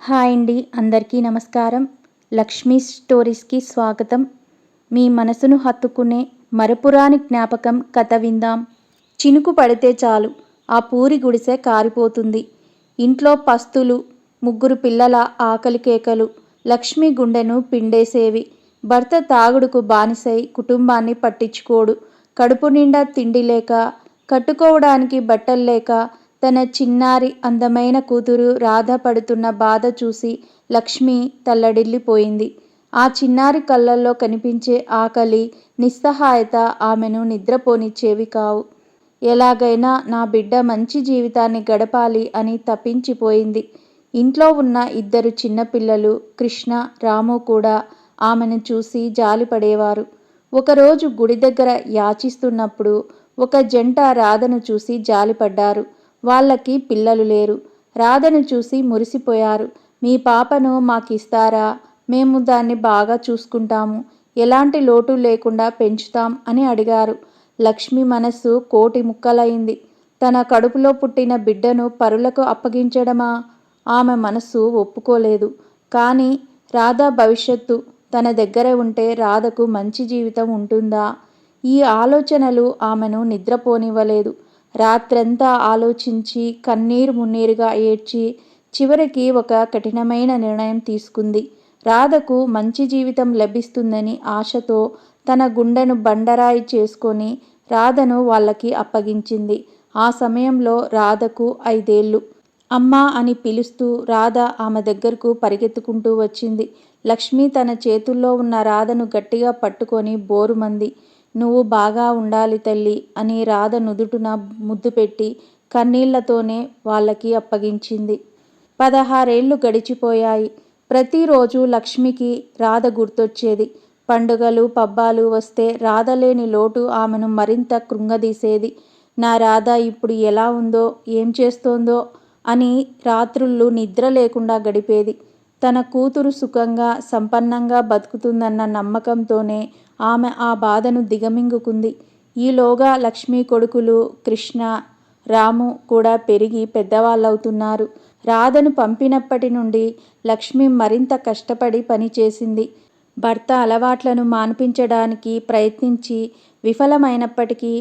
Hi అండి అందరికీ నమస్కారం. లక్ష్మీ స్టోరీస్కి స్వాగతం. మీ మనసును హత్తుకునే మరపురాని జ్ఞాపకం కథ విందాం. చినుకు పడితే చాలు ఆ పూరి గుడిసె కారిపోతుంది. ఇంట్లో పస్తులు ముగ్గురు పిల్లల ఆకలి కేకలు లక్ష్మి గుండెను పిండేసేవి. భర్త తాగుడుకు బానిసై కుటుంబాన్ని పట్టించుకోడు. కడుపు నిండా తిండి లేక కట్టుకోవడానికి బట్టలు లేక తన చిన్నారి అందమైన కూతురు రాధ పడుతున్న బాధ చూసి లక్ష్మి తల్లడిల్లిపోయింది. ఆ చిన్నారి కళ్ళల్లో కనిపించే ఆకలి నిస్సహాయత ఆమెను నిద్రపోనిచ్చేవి కావు. ఎలాగైనా నా బిడ్డ మంచి జీవితాన్ని గడపాలి అని తప్పించిపోయింది ఇంట్లో ఉన్న ఇద్దరు చిన్నపిల్లలు కృష్ణ రాము కూడా ఆమెను చూసి జాలిపడేవారు. ఒకరోజు గుడి దగ్గర యాచిస్తున్నప్పుడు ఒక జంట రాధను చూసి జాలిపడ్డారు. వాళ్ళకి పిల్లలు లేరు. రాధను చూసి మురిసిపోయారు. మీ పాపను మాకిస్తారా? మేము దాన్ని బాగా చూసుకుంటాము. ఎలాంటి లోటు లేకుండా పెంచుతాం అని అడిగారు. లక్ష్మి మనస్సు కోటి ముక్కలైంది. తన కడుపులో పుట్టిన బిడ్డను పరులకు అప్పగించడమా? ఆమె మనస్సు ఒప్పుకోలేదు. కానీ రాధ భవిష్యత్తు తన దగ్గర ఉంటే రాధకు మంచి జీవితం ఉంటుందా? ఈ ఆలోచనలు ఆమెను నిద్రపోనివ్వలేదు. రాత్రంతా ఆలోచించి కన్నీరు మున్నీరుగా ఏడ్చి చివరికి ఒక కఠినమైన నిర్ణయం తీసుకుంది. రాధకు మంచి జీవితం లభిస్తుందని ఆశతో తన గుండెను బండరాయి చేసుకొని రాధను వాళ్ళకి అప్పగించింది. ఆ సమయంలో రాధకు ఐదేళ్ళు. అమ్మా అని పిలుస్తూ రాధ ఆమె దగ్గరకు పరిగెత్తుకుంటూ వచ్చింది. లక్ష్మి తన చేతుల్లో ఉన్న రాధను గట్టిగా పట్టుకొని బోరుమంది. నువ్వు బాగా ఉండాలి తల్లి అని రాధ నుదుటున ముద్దు పెట్టి కన్నీళ్ళతోనే వాళ్ళకి అప్పగించింది. పదహారేళ్ళు గడిచిపోయాయి. ప్రతిరోజు లక్ష్మికి రాధ గుర్తొచ్చేది. పండుగలు పబ్బాలు వస్తే రాధ లేని లోటు ఆమెను మరింత కృంగదీసేది. నా రాధ ఇప్పుడు ఎలా ఉందో ఏం చేస్తోందో అని రాత్రుళ్ళు నిద్ర లేకుండా గడిపేది. తన కూతురు సుఖంగా సంపన్నంగా బతుకుతుందన్న నమ్మకంతోనే ఆమె ఆ బాధను దిగమింగుకుంది. ఈలోగా లక్ష్మీ కొడుకులు కృష్ణ రాము కూడా పెరిగి పెద్దవాళ్ళవుతున్నారు. రాధను పంపినప్పటి నుండి లక్ష్మి మరింత కష్టపడి పనిచేసింది భర్త అలవాట్లను మాన్పించడానికి ప్రయత్నించి విఫలమైనప్పటికీ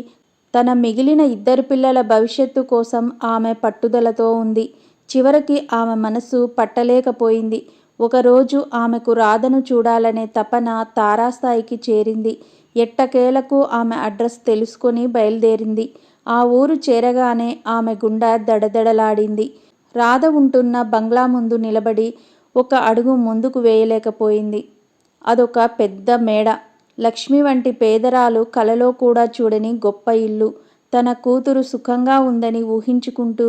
తన మిగిలిన ఇద్దరు పిల్లల భవిష్యత్తు కోసం ఆమె పట్టుదలతో ఉంది. చివరికి ఆమె మనసు పట్టలేకపోయింది. ఒకరోజు ఆమెకు రాధను చూడాలనే తపన తారాస్థాయికి చేరింది. ఎట్టకేలకు ఆమె అడ్రస్ తెలుసుకొని బయలుదేరింది. ఆ ఊరు చేరగానే ఆమె గుండె దడదడలాడింది. రాధ ఉంటున్న బంగ్లా ముందు నిలబడి ఒక అడుగు ముందుకు వేయలేకపోయింది. అదొక పెద్ద మేడ. లక్ష్మి వంటి పేదరాలు కలలో కూడా చూడని గొప్ప ఇల్లు. తన కూతురు సుఖంగా ఉందని ఊహించుకుంటూ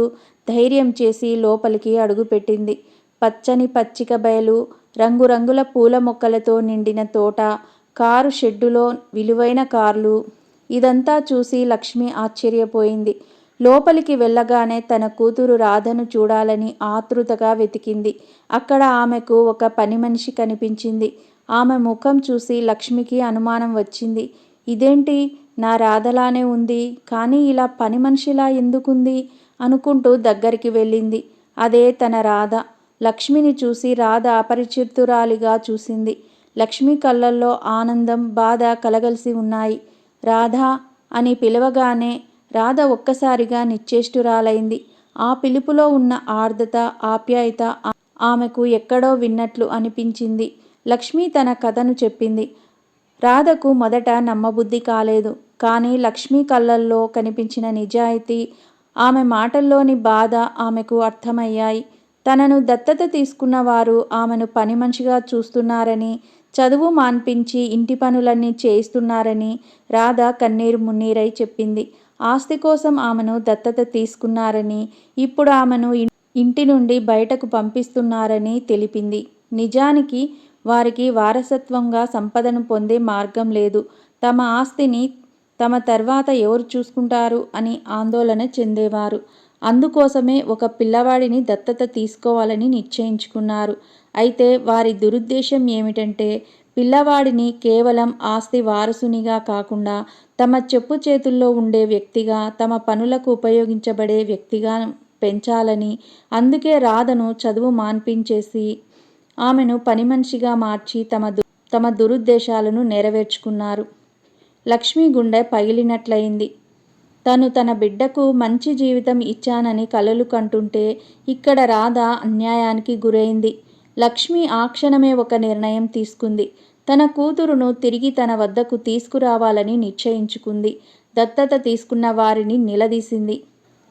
ధైర్యం చేసి లోపలికి అడుగుపెట్టింది. పచ్చని పచ్చిక బయలు రంగురంగుల పూల మొక్కలతో నిండిన తోట కారు షెడ్డులో విలువైన కార్లు. ఇదంతా చూసి లక్ష్మి ఆశ్చర్యపోయింది. లోపలికి వెళ్ళగానే తన కూతురు రాధను చూడాలని ఆతృతగా వెతికింది. అక్కడ ఆమెకు ఒక పని మనిషి కనిపించింది. ఆమె ముఖం చూసి లక్ష్మికి అనుమానం వచ్చింది. ఇదేంటి? నా రాధలానే ఉంది. కానీ ఇలా పని మనిషిలా ఎందుకుంది? అనుకుంటూ దగ్గరికి వెళ్ళింది. అదే తన రాధ. లక్ష్మిని చూసి రాధ అపరిచితురాలిగా చూసింది. లక్ష్మి కళ్ళల్లో ఆనందం బాధ కలగలిసి ఉన్నాయి. రాధ అని పిలవగానే రాధ ఒక్కసారిగా నిశ్చేష్టురాలైంది. ఆ పిలుపులో ఉన్న ఆర్ద్రత ఆప్యాయత ఆమెకు ఎక్కడో విన్నట్లు అనిపించింది. లక్ష్మి తన కథను చెప్పింది. రాధకు మొదట నమ్మబుద్ధి కాలేదు. కానీ లక్ష్మి కళ్ళల్లో కనిపించిన నిజాయితీ ఆమె మాటల్లోని బాధ ఆమెకు అర్థమయ్యాయి. తనను దత్తత తీసుకున్న వారు ఆమెను పని మనిషిగా చూస్తున్నారని చదువు మాన్పించి ఇంటి పనులన్నీ చేయిస్తున్నారని రాధ కన్నీరు మున్నీరై చెప్పింది. ఆస్తి కోసం ఆమెను దత్తత తీసుకున్నారని ఇప్పుడు ఆమెను ఇంటి నుండి బయటకు పంపిస్తున్నారని తెలిపింది. నిజానికి వారికి వారసత్వంగా సంపదను పొందే మార్గం లేదు. తమ ఆస్తిని తమ తర్వాత ఎవరు చూసుకుంటారు అని ఆందోళన చెందేవారు. అందుకోసమే ఒక పిల్లవాడిని దత్తత తీసుకోవాలని నిశ్చయించుకున్నారు. అయితే వారి దురుద్దేశం ఏమిటంటే పిల్లవాడిని కేవలం ఆస్తి వారసునిగా కాకుండా తమ చెప్పు చేతుల్లో ఉండే వ్యక్తిగా తమ పనులకు ఉపయోగించబడే వ్యక్తిగా పెంచాలని అందుకే రాధను చదువు మాన్పించేసి ఆమెను పని మనిషిగా మార్చి తమ దు తమ దురుద్దేశాలను నెరవేర్చుకున్నారు. లక్ష్మి గుండె పగిలినట్లయింది. తను తన బిడ్డకు మంచి జీవితం ఇచ్చానని కలలు కంటుంటే ఇక్కడ రాధ అన్యాయానికి గురైంది. లక్ష్మి ఆ క్షణమే ఒక నిర్ణయం తీసుకుంది. తన కూతురును తిరిగి తన వద్దకు తీసుకురావాలని నిశ్చయించుకుంది. దత్తత తీసుకున్న వారిని నిలదీసింది.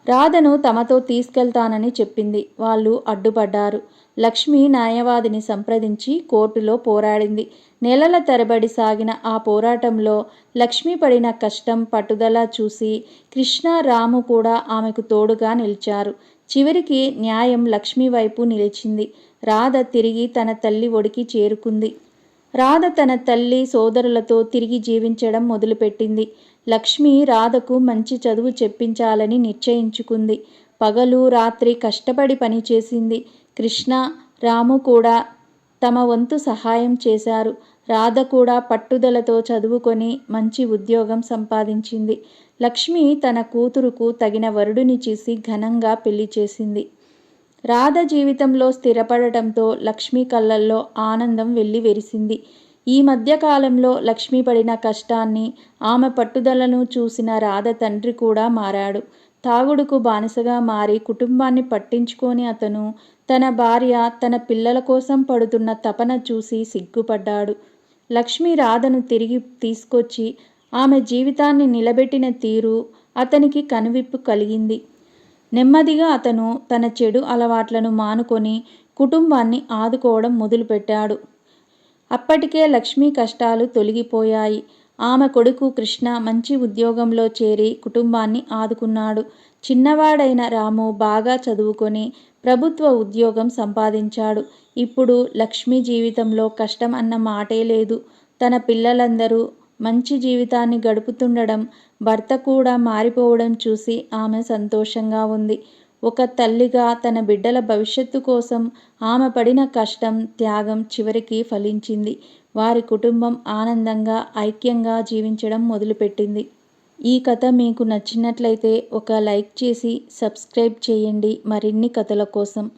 రాధను తమతో తీసుకెళ్తానని చెప్పింది. వాళ్ళు అడ్డుపడ్డారు. లక్ష్మి న్యాయవాదిని సంప్రదించి కోర్టులో పోరాడింది. నెలల తరబడి సాగిన ఆ పోరాటంలో లక్ష్మి పడిన కష్టం పట్టుదల చూసి కృష్ణ రాము కూడా ఆమెకు తోడుగా నిలిచారు. చివరికి న్యాయం లక్ష్మి వైపు నిలిచింది. రాధ తిరిగి తన తల్లి ఒడికి చేరుకుంది. రాధ తన తల్లి సోదరులతో తిరిగి జీవించడం మొదలుపెట్టింది. లక్ష్మి రాధకు మంచి చదువు చెప్పించాలని నిశ్చయించుకుంది. పగలు రాత్రి కష్టపడి పనిచేసింది. కృష్ణ రాము కూడా తమ వంతు సహాయం చేశారు. రాధ కూడా పట్టుదలతో చదువుకొని మంచి ఉద్యోగం సంపాదించింది. లక్ష్మి తన కూతురుకు తగిన వరుడిని చూసి ఘనంగా పెళ్ళి చేసింది. రాధ జీవితంలో స్థిరపడటంతో లక్ష్మి కళ్ళల్లో ఆనందం వెళ్ళి వెరిసింది. ఈ మధ్యకాలంలో లక్ష్మి పడిన కష్టాన్ని ఆమె పట్టుదలను చూసిన రాధ తండ్రి కూడా మారాడు. తాగుడుకు బానిసగా మారి కుటుంబాన్ని పట్టించుకొని అతను తన భార్య తన పిల్లల కోసం పడుతున్న తపన చూసి సిగ్గుపడ్డాడు. లక్ష్మీ రాధను తిరిగి తీసుకొచ్చి ఆమె జీవితాన్ని నిలబెట్టిన తీరు అతనికి కనువిప్పు కలిగింది. నెమ్మదిగా అతను తన చెడు అలవాట్లను మానుకొని కుటుంబాన్ని ఆదుకోవడం మొదలుపెట్టాడు. అప్పటికే లక్ష్మీ కష్టాలు తొలగిపోయాయి. ఆమె కొడుకు కృష్ణ మంచి ఉద్యోగంలో చేరి కుటుంబాన్ని ఆదుకున్నాడు. చిన్నవాడైన రాము బాగా చదువుకొని ప్రభుత్వ ఉద్యోగం సంపాదించాడు. ఇప్పుడు లక్ష్మి జీవితంలో కష్టం అన్న మాటే లేదు. తన పిల్లలందరూ మంచి జీవితాన్ని గడుపుతుండడం భర్త కూడా మారిపోవడం చూసి ఆమె సంతోషంగా ఉంది. ఒక తల్లిగా తన బిడ్డల భవిష్యత్తు కోసం ఆమె పడిన కష్టం త్యాగం చివరికి ఫలించింది. వారి కుటుంబం ఆనందంగా ఐక్యంగా జీవించడం మొదలుపెట్టింది. ఈ కథ మీకు నచ్చినట్లయితే ఒక లైక్ చేసి సబ్స్క్రైబ్ చేయండి. మరిన్ని కథల కోసం